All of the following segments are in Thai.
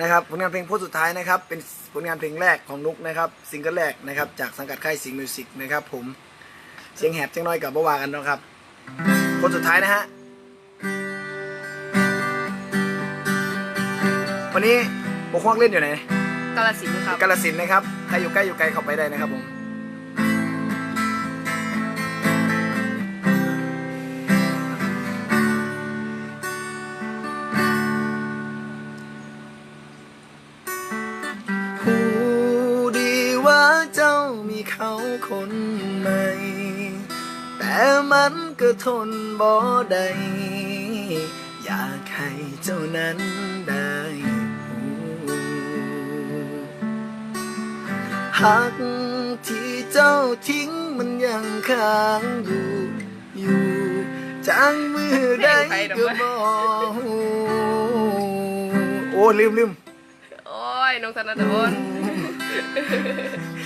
นะครับผลงานเพลงโพสต์สุดท้ายนะครับ เป็นผลงานเพลงแรกของนุกนะครับซิงเกิลแรกนะครับจากสังกัดค่ายสิงห์มิวสิกนะครับผมเสียงแหบเสียงน้อยกับเบาวากันเนาะครับโพสต์สุดท้ายนะฮะวันนี้บกฮวกเล่นอยู่ไหนกาลสินธุ์ครับกาลสินธุ์นะครับใครอยู่ใกล้อยู่ไกลเข้าไปได้นะครับผม คนใหม่ แต่มันก็ทนบ่ได้อยากให้เจ้านั้นได้หูหักที่เจ้าทิ้งมันยังค้างอยู่อยู่จังมือได้ก็บ่หูโอ้ลืมลืมโอ้ยน้องธนาโดนลบเลือนพอแจ้งเตือนหัวใจต้องมีผ่านบ้างรู้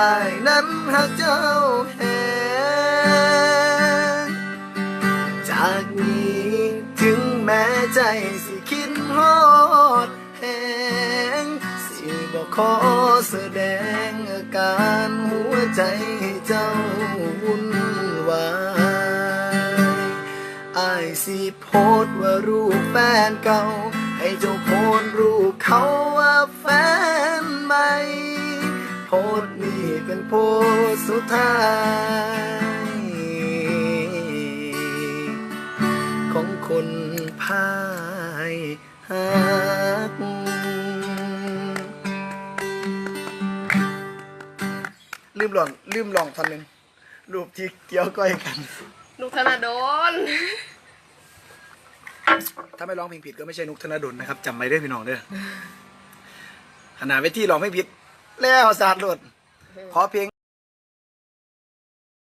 อายนั้นหักเจ้าแหงจากนี้ถึงแม้ใจสิคิดฮอดแหงสิบอกขอแสดงอาการหัวใจให้เจ้าวุ่นวายอายสิโพสต์ว่ารูปแฟนเก่า ให้เจ้าโพสต์รู เป็นโพสต์สุดท้าย ของคนพ่ายหักลืมหลองลืมลองท่อนหนึ่งรูปที่เกี่ยวก้อยกัน นุกธนาโดน ถ้าไม่ร้องเพลงผิดก็ไม่ใช่นุกธนดลนะครับจำไว้เด้อพี่น้องเด้อขนาดเวทีร้องเพลงผิด แล้วสาดโหลด ขอเพียง